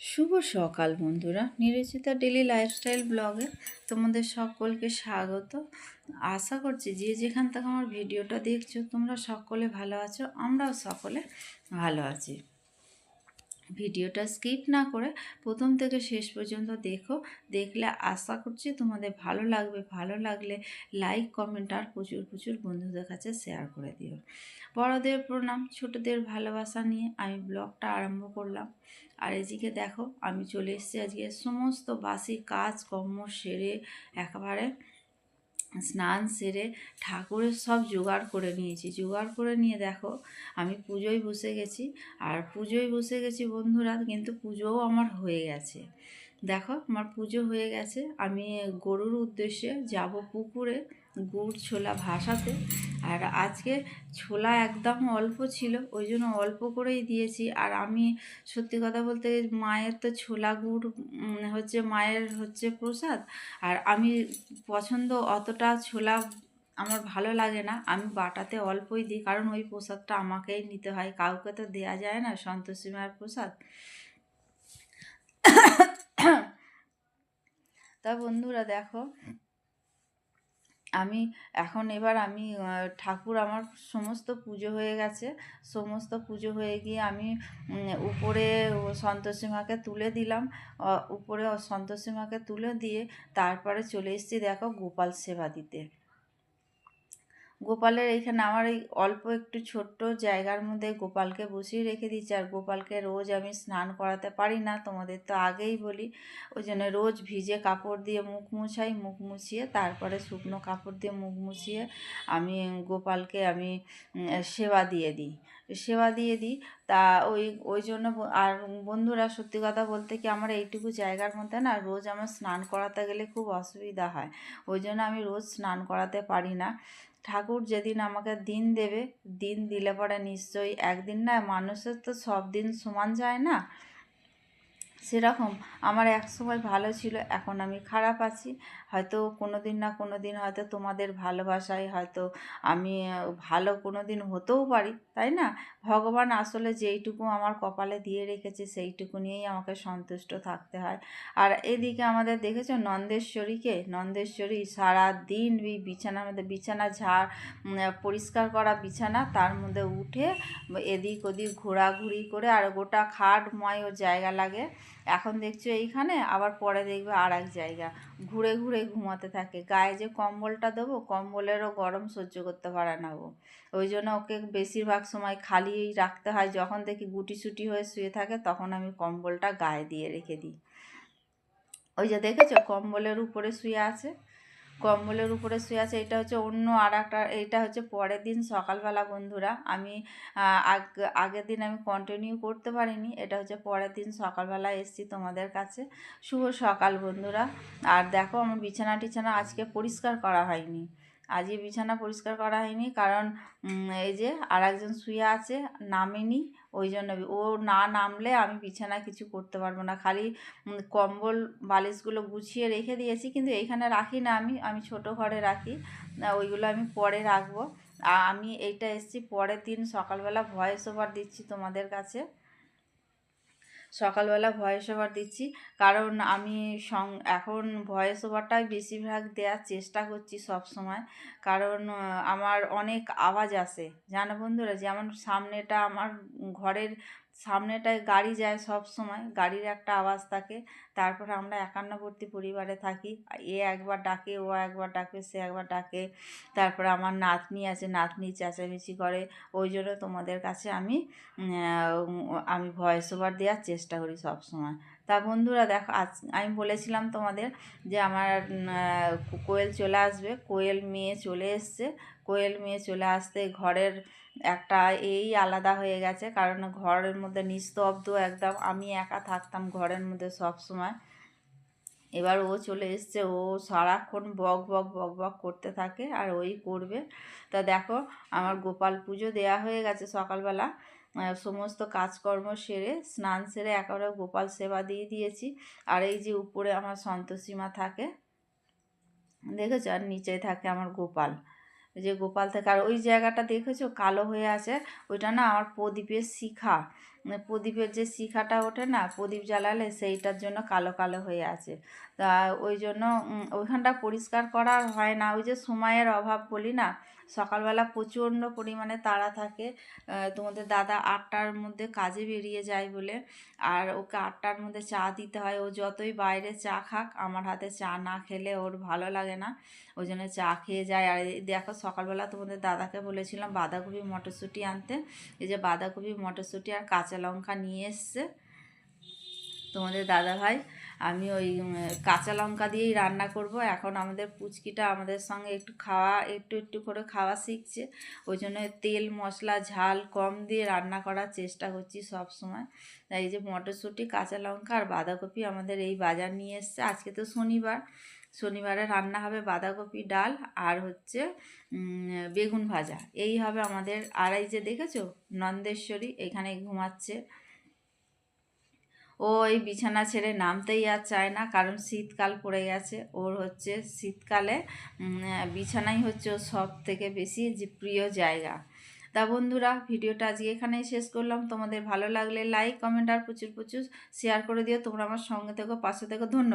শুভ সকাল বন্ধুরা। নিরচিতা daily lifestyle ব্লগে তোমাদের সকলকে স্বাগত। আশা করছি যে যেখান থেকে আমার ভিডিওটা দেখছ, তোমরা সকলে ভালো আছো, আমরাও সকলে ভালো আছি। ভিডিওটা স্কিপ না করে প্রথম থেকে শেষ পর্যন্ত দেখো। দেখলে আশা করছি তোমাদের ভালো লাগবে। ভালো লাগলে লাইক কমেন্ট আর প্রচুর প্রচুর বন্ধুদের কাছে শেয়ার করে দিও। বড়দের প্রণাম, ছোটদের ভালোবাসা নিয়ে আমি ব্লগটা আরম্ভ করলাম। আর এদিকে দেখো, আমি চলে এসেছি আজকে সমস্ত বাসি কাজ কর্ম সেরে একেবারে স্নান সেরে ঠাকুরের সব জোগাড় করে নিয়েছি। জোগাড় করে নিয়ে দেখো, আমি পুজোয় বসে গেছি। আর পুজোয় বসে গেছি বন্ধুরা, কিন্তু পুজোও আমার হয়ে গেছে। দেখো, আমার পুজো হয়ে গেছে। আমি গরুর উদ্দেশ্যে যাব পুকুরে। গুড় ছোলা ভাসাতে। আর আজকে ছোলা একদম অল্প ছিল, ওই জন্য অল্প করেই দিয়েছি। আর আমি সত্যি কথা বলতে মায়ের তো ছোলা গুড় হচ্ছে মায়ের হচ্ছে প্রসাদ। আর আমি পছন্দ অতটা ছোলা আমার ভালো লাগে না। আমি বাটাতে অল্পই দিই, কারণ ওই প্রসাদটা আমাকেই নিতে হয়। কাউকে তো দেয়া যায় না, সন্তোষী মায়ের প্রসাদ। তা বন্ধুরা দেখো আমি এখন এবার আমি ঠাকুর আমার সমস্ত পুজো হয়ে গেছে। সমস্ত পুজো হয়ে গিয়ে আমি উপরে সন্তোষী মাকে তুলে দিলাম। উপরে সন্তোষী মাকে তুলে দিয়ে তারপরে চলে এসেছি দেখো গোপাল সেবা দিতে। গোপালের এইখানে আমার এই অল্প একটু ছোট্ট জায়গার মধ্যে গোপালকে বসিয়ে রেখে দিচ্ছি আর গোপালকে রোজ আমি স্নান করাতে পারি না, তোমাদের তো আগেই বলি। ওই জন্য রোজ ভিজে কাপড় দিয়ে মুখ মুছাই, মুখ মুছিয়ে তারপরে শুকনো কাপড় দিয়ে মুখ মুছিয়ে আমি গোপালকে আমি সেবা দিয়ে দিই। সেবা দিয়ে দিই। তা ওই ওই জন্য আর বন্ধুরা সত্যি কথা বলতে কি আমার এইটুকু জায়গার মধ্যে না রোজ আমার স্নান করাতে গেলে খুব অসুবিধা হয়। ওই জন্য আমি রোজ স্নান করাতে পারি না। ঠাকুর যেদিন আমাকে দিন দেবে, দিন দিলে পরে নিশ্চয়ই একদিন না মানুষের তো সব দিন সমান যায় না। সেরকম। আমার এক সময় ভালো ছিল, এখন আমি খারাপ আছি। হয়তো কোনো দিন না কোনো দিন হয়তো তোমাদের ভালোবাসায় হয়তো আমি ভালো কোনো দিন হতেও পারি, তাই না? ভগবান আসলে যেইটুকু আমার কপালে দিয়ে রেখেছে, সেইটুকু নিয়েই আমাকে সন্তুষ্ট থাকতে হয়। আর এদিকে আমাদের দেখেছ নন্দেশ্বরীকে? নন্দেশ্বরী সারা দিন বিছানার মধ্যে, বিছানা ঝাড় পরিষ্কার করা বিছানা, তার মধ্যে উঠে এদিক ওদিক ঘোরাঘুরি করে আর গোটা খাট ময় ওর জায়গা লাগে। এখন দেখছ এইখানে, আবার পরে দেখবে আর এক জায়গা। ঘুরে ঘুরে ঘুমাতে থাকে। গায়ে যে কম্বলটা দেবো, কম্বলেরও গরম সহ্য করতে পারে না ও। ওই জন্য ওকে বেশিরভাগ সময় খালিই রাখতে হয়। যখন দেখি গুটি সুটি হয়ে শুয়ে থাকে, তখন আমি কম্বলটা গায়ে দিয়ে রেখে দিই। ওই যে দেখেছ, কম্বলের উপরে শুয়ে আছে। কম্বলের উপরে শুয়ে আছে, এটা হচ্ছে অন্য আর এইটা হচ্ছে পরের দিন সকালবেলা বন্ধুরা। আমি আগ- আগের দিন আমি কন্টিনিউ করতে পারিনি, এটা হচ্ছে পরের দিন সকালবেলা এসছি তোমাদের কাছে। শুভ সকাল বন্ধুরা। আর দেখো আমার বিছানা টিছানা আজকে পরিষ্কার করা হয়নি। আজকে বিছানা পরিষ্কার করা হয়নি কারণ এই যে আর একজন শুয়ে আছে, নামেনি ওই জন্য ও না নামলে আমি বিছানা কিছু করতে পারব না। খালি কম্বল, বালিশগুলো গুছিয়ে রেখে দিয়েছি, কিন্তু এইখানে রাখি না আমি আমি ছোট ঘরে রাখি। ওইগুলো আমি পরে রাখব। আমি এইটা এসছি পরের দিন সকালবেলা ভয়েস ওভার দিচ্ছি তোমাদের কাছে। সকালবেলা ভয়েস ওভার দিচ্ছি। কারণ আমি সং, এখন ভয়েস ওভারটাই বেশিরভাগ দেওয়ার চেষ্টা করছি সব সময় কারণ আমার অনেক আওয়াজ আসে। জানো বন্ধুরা, যেমন সামনেটা আমার ঘরের সামনেটায় গাড়ি যায় সব সময়, গাড়ির একটা আওয়াজ থাকে। তারপরে আমরা একান্নবর্তী পরিবারে থাকি। এ একবার ডাকে, ও একবার ডাকে, সে একবার ডাকে। তারপরে আমার নাতনি আছে নাতনি চেঁচামেচি করে। ওই জন্য তোমাদের কাছে আমি আমি ভয়েস ওভার দেওয়ার চেষ্টা করি সব সময়। তা বন্ধুরা দেখো, আজ আমি বলেছিলাম তোমাদের যে আমার কোয়েল চলে আসবে। কোয়েল মেয়ে চলে এসছে। কোয়েল মেয়ে চলে আসতে ঘরের একটা এই আলাদা হয়ে গেছে। কারণ ঘরের মধ্যে নিস্তব্ধ একদম। আমি একা থাকতাম ঘরের মধ্যে সব সময় এবার ও চলে এসছে। ও সারাক্ষণ বক বক বক বক করতে থাকে আর ওই করবে। তা দেখো, আমার গোপাল পুজো দেয়া হয়ে গেছে সকালবেলা। সমস্ত কাজকর্ম সেরে, স্নান সেরে একেবারে গোপাল সেবা দিয়ে দিয়েছি। আর এই যে উপরে আমার সন্তোষীমা থাকে, দেখেছ? আর নিচে থাকে আমার গোপাল। যে গোপাল থেকে আর ওই জায়গাটা দেখেছ? কালো হয়ে আছে। ওইটা না আমার প্রদীপের শিখা। উম, প্রদীপের যে শিখাটা ওঠে না প্রদীপ জ্বালালে সেইটার জন্য কালো কালো হয়ে আছে। তা ওই জন্য ওইখানটা পরিষ্কার করা হয় না। ওই যে সময়ের অভাব বলি না সকালবেলা প্রচণ্ড পরিমাণে তাড়া থাকে। তোমাদের দাদা আটটার মধ্যে কাজে বেরিয়ে যায় বলে। আর ওকে আটটার মধ্যে চা দিতে হয়। ও যতই বাইরে চা খাক আমার হাতে চা না খেলে ওর ভালো লাগে না। ওই জন্য চা খেয়ে যায়। আর দেখো সকালবেলা তোমাদের দাদাকে বলেছিলাম বাঁধাকপি মটরশুঁটি আনতে। এই যে বাঁধাকপি মটরশুঁটি আর কাঁচা লঙ্কা নিয়ে এসছে। তোমাদের দাদা ভাই, আমি ওই কাঁচা লঙ্কা দিয়েই রান্না করব। এখন আমাদের পুচকিটা আমাদের সঙ্গে একটু খাওয়া, একটু একটু করে খাওয়া শিখছে। ওই জন্য তেল, মশলা, ঝাল কম দিয়ে রান্না করার চেষ্টা করছি সব সময়। তাই এই যে মটরশুঁটি, কাঁচা লঙ্কা আর বাঁধাকপি আমাদের এই বাজার নিয়ে এসছে। আজকে তো শনিবার শনিবারে রান্না হবে বাঁধাকপি ডাল আর হচ্ছে বেগুন ভাজা। এই হবে আমাদের, আর এই যে দেখেছ, নন্দেশ্বরী এখানে ঘুমাচ্ছে। ও এই বিছানা ছেড়ে নামতেই আর চায় না, কারণ শীতকাল পড়ে গেছে। ওর হচ্ছে শীতকালে বিছানাই হচ্ছে ওর সব থেকে বেশি যে প্রিয় জায়গা। তা বন্ধুরা, ভিডিওটা আজকে এখানেই শেষ করলাম। তোমাদের ভালো লাগলে লাইক কমেন্ট আর প্রচুর প্রচুর শেয়ার করে দিও। তোমরা আমার সঙ্গে থেকো, পাশে থেকো। ধন্যবাদ।